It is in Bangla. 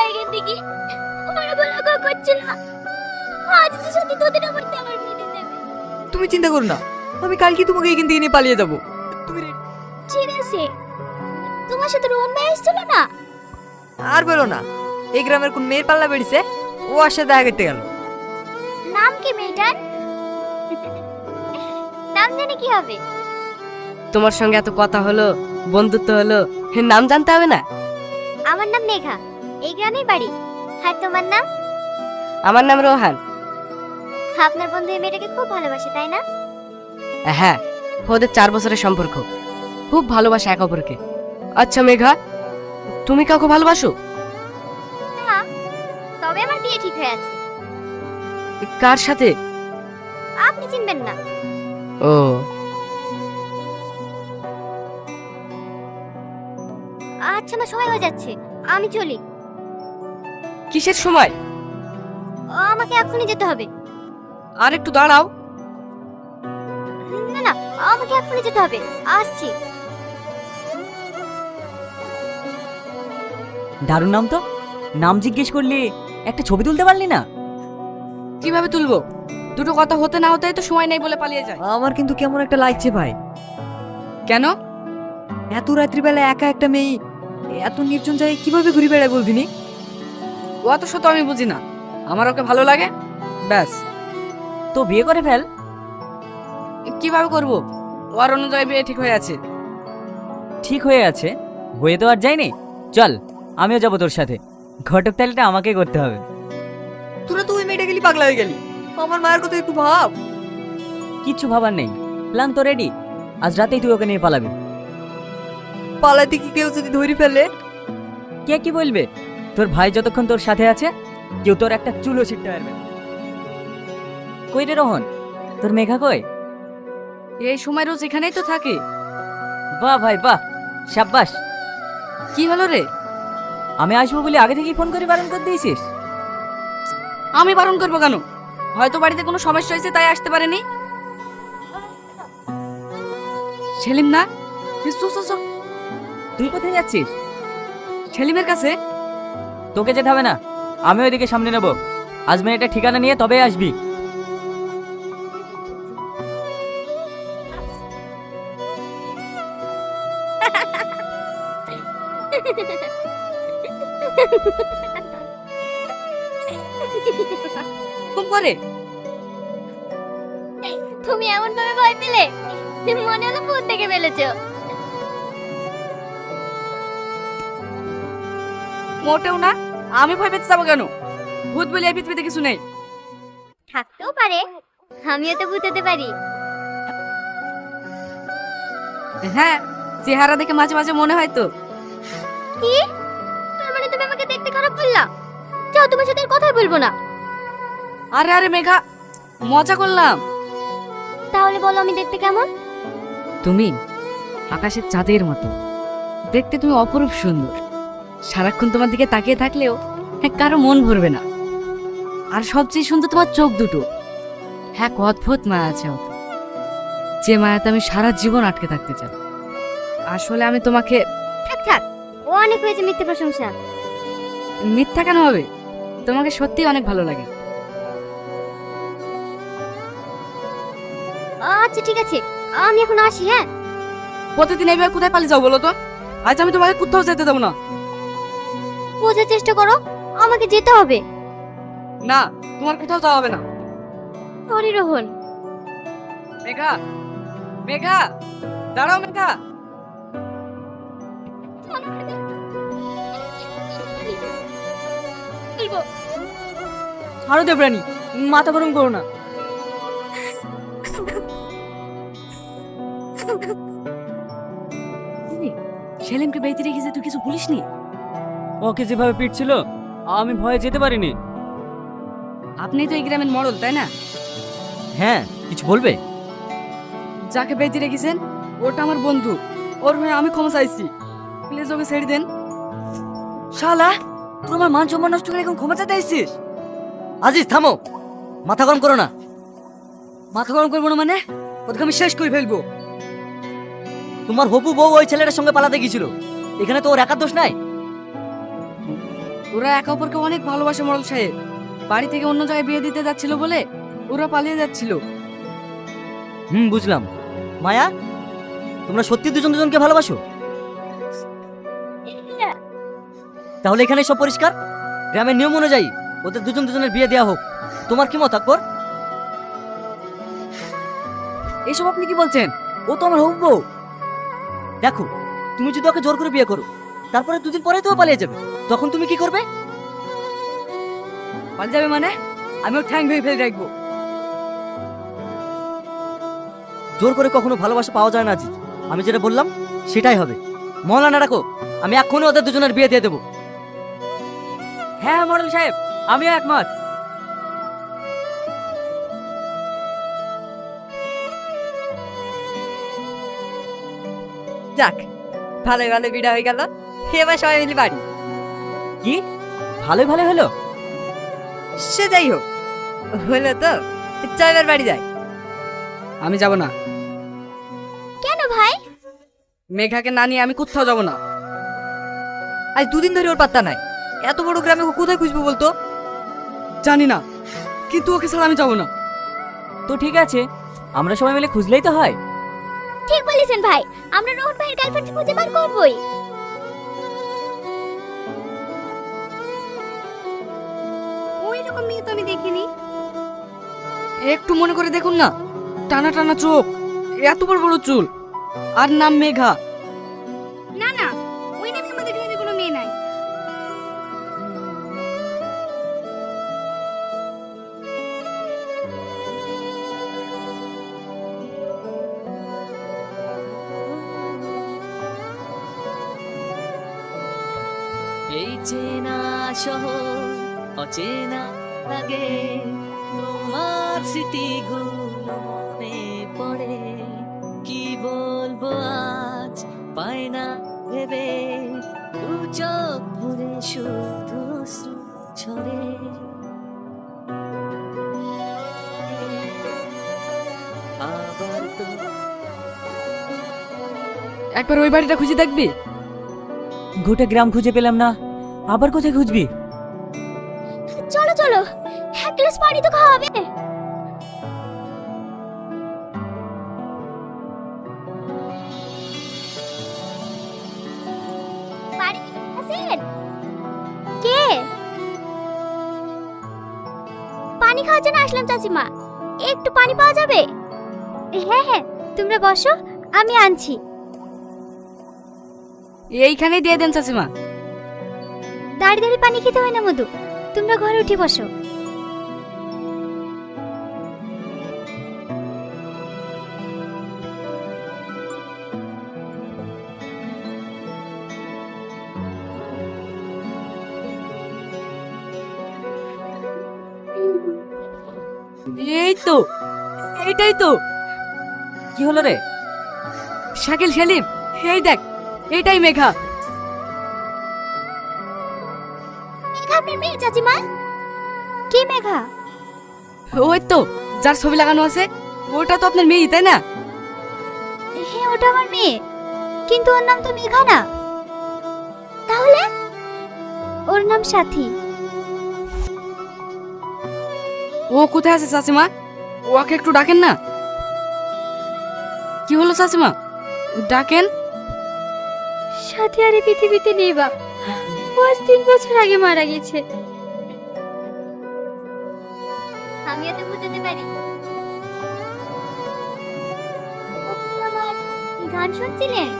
এখান থেকে বলা গো করছে না। আজ তো সত্যি তোদের মধ্যে আমার বিয়ে দিয়ে দেবে তুমি চিন্তা করো না। আমি কালকে তোমাকে এখান থেকে নিয়ে পালিয়ে যাব। তুমি রে- ঠিক আছে। তোমার সাথে রোহন ভাই এসেছিল না? আর বলো না এই গ্রামের কোন মেয়ের পাল্লা বেরিয়েছে ও আর সাথে দেখা করতে গেল। নাম কি মেয়েটার? নাম জেনে কি হবে? তোমার সঙ্গে এত কথা হলো বন্ধুত্ব হলো নাম জানতে হবে না? আমার নাম মেঘা। এই গ্রামেই বাড়ি। আর তোমার নাম? আমার নাম রোহান। আপনার বন্ধু এই মেয়েটাকে খুব ভালোবাসে তাই না? হ্যাঁ ওদের চার বছরের সম্পর্ক। খুব ভালোবাসে এক অপরকে। আচ্ছা মেঘা তুমি কাউকে ভালোবাসো? না তবে আমার বিয়ে ঠিক হয়ে আছে। কার সাথে? আপনি চিনবেন না। ও। আচ্ছা আমার সময় হয়ে যাচ্ছে। আমি চলি। কিসের সময়? আমাকে এখনই যেতে হবে। আর একটু দাঁড়াও। না না আমাকে এখনই যেতে হবে। আসছি। দারুণ নাম তো। নাম জিজ্ঞেস করলে একটা ছবি তুলতে পারলি না? কীভাবে তুলবো? দুটো কথা হতে না হতেই তো সময় নেই বলে পালিয়ে যায় আমার কিন্তু কেমন একটা লাগছে ভাই। কেন? এত রাত্রিবেলা একা একটা মেয়ে এত নির্জন জায়গায় কীভাবে ঘুরে বেড়ায় বলবিনি অত শত আমি বুঝি না। আমার ওকে ভালো লাগে? ব্যাস। তো বিয়ে করে ফেল। কীভাবে করব? ওর অনুযায়ী বিয়ে ঠিক হয়ে আছে। ঠিক হয়ে আছে? হয়ে তো আর যায়নি। চল আমিও যাব তোর সাথে। ঘটক তালিটা আমাকে করতে হবে। তোরা তো ওই মেয়েটা গেলি পাগলা হয়ে গেলি। আমার মায়ের কথা একটু ভাব। কিচ্ছু ভাবার নেই। প্ল্যান তো রেডি আজ রাতেই তুই ওকে নিয়ে পালাবি। পালাতে কি কেউ যদি ধরে ফেলে? কে কি বলবে? তোর ভাই যতক্ষণ তোর সাথে আছে কেউ তোর একটা চুলো ছিটতে পারবে। কই রে রোহন? তোর মেঘা কই? এই সময় রোজ এখানেই তো থাকে। বাহ ভাই বাহ সাব্বাস। কি হলো রে? আমি আসব বলে আগে থেকেই ফোন করে বারণ করে দিয়েছিস? আমি বারণ করব কেন? হয়তো বাড়িতে কোনো সমস্যা হয়েছে তাই আসতে পারেনি। সেলিম না। তুই কোথায় যাচ্ছিস? সেলিমের কাছে? তোকে যেতে হবে না। আমি ওইদিকে সামনে নেব। আজ মেয়েটা ঠিকানা নিয়ে তবে আসবি। খুব করে। তুমি এমন ভাবে ভয় পেলে মনে হলো ভূত দেখে ফেলেছো। মোটেও না আমি ভয় পেতে যাব কেন? ভূত বলে এই পৃথিবীতে কিছু নেই। থাকতেও পারে আমিও তো ভূত হতে পারি। হ্যাঁ চেহারা দেখে মাঝে মাঝে মনে হয় তো। কি? তার মানে তুমি আমাকে দেখতে খারাপ বললা? যাও তোমার সাথে আর কথাই বলব না। আরে আরে মেঘা মজা করলাম। তাহলে বলো আমি দেখতে কেমন? তুমি আকাশের চাঁদের মতো। দেখতে তুমি অপরূপ সুন্দর। সারাক্ষণ তোমার দিকে তাকিয়ে থাকলেও হ্যাঁ কারও মন ভরবে না। আর সবচেয়ে সুন্দর তোমার চোখ দুটো। হ্যাঁ অদ্ভুত মায়া আছে ওতে। যে মায়াতে আমি সারা জীবন আটকে থাকতে চাই। আসলে আমি তোমাকে থাক থাক। ও অনেক হয়েছে মিথ্যে প্রশংসা। মিথ্যা কেন হবে? তোমাকে সত্যি অনেক ভালো লাগে। আচ্ছা ঠিক আছে। আমি এখন আসি হ্যাঁ? প্রতিদিন এইভাবে কোথায় পালিয়ে যাও বলো তো? আজ আমি তোমাকে কোথাও যেতে দেবো না। বোঝার চেষ্টা করো আমাকে যেতে হবে। না তোমার কোথাও যাওয়া হবে না। সরি রোহন। মেঘা মেঘা দাঁড়াও মেঘা। ছাড়ো দেবরানি মাথা গরম করো না। সেলিমকে বেঁচে রেখেছে তুই কিছু বলিসনি? ওকে যেভাবে পিটছিল আমি ভয়ে যেতে পারিনি। আপনি তো এই গ্রামের মডল তাই না? হ্যাঁ কিছু বলবে? যাকে বেঁচে রেখেছেন ওটা আমার বন্ধু। ওর হয়ে আমি ক্ষমা চাইছি। প্লিজ ওকে ছেড়ে দেন। শালা তোর আমার মান সম্মান নষ্ট করে এখন ক্ষমা চাইতে এসেছিস? আজিজ থামো। মাথা গরম করো না। মাথা গরম করব না মানে? ওদেরকে আমি শেষ করে ফেলব। তোমার হবু বউ ওই ছেলেটার সঙ্গে পালাতে গিয়েছিল। এখানে তো ওর একার দোষ নাই। ওরা একে অপরকে অনেক ভালোবাসে মরল সাহেব। বাড়ি থেকে অন্য জায়গায় বিয়ে দিতে যাচ্ছিল বলে ওরা পালিয়ে যাচ্ছিল। হুম, বুঝলাম। মায়া, তোমরা সত্যি দুজন দুজনকে ভালোবাসো? তাহলে এখানে সব পরিষ্কার? গ্রামের নিয়ম অনুযায়ী ওদের দুজন দুজনের বিয়ে দেওয়া হোক। তোমার কি মত, আকবর? এসব আপনি কি বলছেন? ও তো আমার হবু। দেখো, তুমি যদি ওকে জোর করে বিয়ে করো তারপরে দুদিন পরে তো পালিয়ে যাবে। তখন তুমি কি করবে? পালিয়ে যাবে মানে? আমি ওর ঠ্যাং ভেঙে ফেলে রাখব। জোর করে কখনো ভালোবাসা পাওয়া যায় না জি আমি যেটা বললাম সেটাই হবে। মহলানা রাখো আমি এক্ষুনি ওদের দুজনের বিয়ে দিয়ে দেবো। হ্যাঁ মডেল সাহেব আমিও একমত। যাক ভালো ভালো বিড়া হয়ে গেল। এবার সবাই মিলে বাড়ি। কি? ভালো ভালো হলো? সে যাই হোক হলো তো। চল এবার বাড়ি যাই। আমি যাব না। কেন ভাই? মেঘাকে না নিয়ে আমি কোথাও যাব না। আজ দুদিন ধরে ওর পাত্তা নাই। এত বড় গ্রামে ওকে কোথায় খুঁজবো বলতো? জানি না কিন্তু ওকে ছাড়া আমি যাব না। তো ঠিক আছে আমরা সবাই মিলে খুঁজলেই তো হয়। ঠিক বলেছেন ভাই আমরা রোহন ভাইয়ের গার্লফ্রেন্ড খুঁজে বার করবই। একটু মনে করে দেখুন না। টানা টানা চোখ এত বড় বড় চুল। আর নাম মেঘা। না না ওই নামে আমাদের গ্রামে কোনো মেয়ে নাই। এই চেনা শহর অচেনা লাগে। তোমার স্মৃতিগুলো মনে পড়ে কি বলব আজ পাই না ভেবে চোখ ভরে শুধু ঝরে আবার একবার ওই বাড়িটা খুঁজে দেখবি? গোটা গ্রাম খুঁজে পেলাম না, আবার কোথায় খুঁজবি? পানি তো খাওয়া হবে বাড়ি থেকে আসেন? কে? পানি খাওয়ার জন্য আসলাম চাচিমা। একটু পানি পাওয়া যাবে? হ্যাঁ হ্যাঁ তোমরা বসো আমি আনছি। এইখানেই দিয়ে দেন চাচিমা। দাঁড়িয়ে দাঁড়িয়ে পানি খেতে হয় না মধু। তোমরা ঘরে উঠে বসো। এই তো এইটাই তো কি হলো রে? শাকিল সেলিম এই দেখ এইটাই মেঘা। মেঘা আপনার মেয়ে চাচিমা? কি মেঘা? ওই তো যার ছবি লাগানো আছে ওটা তো আপনার মেয়েই তাই না? হ্যাঁ ওটা আমার মেয়ে কিন্তু ওর নাম তো মেঘা না। তাহলে? ওর নাম সাথী। ও কোথায় আছে চাচিমা ওকে একটু ডাকেন না। কি হলো চাচিমা ডাকেন। সাথী আর এই পৃথিবীতে নেই ও আজ তিন বছর আগে মারা গেছে। আমি এত বুঝতে পারি। গান শুনছিলেন?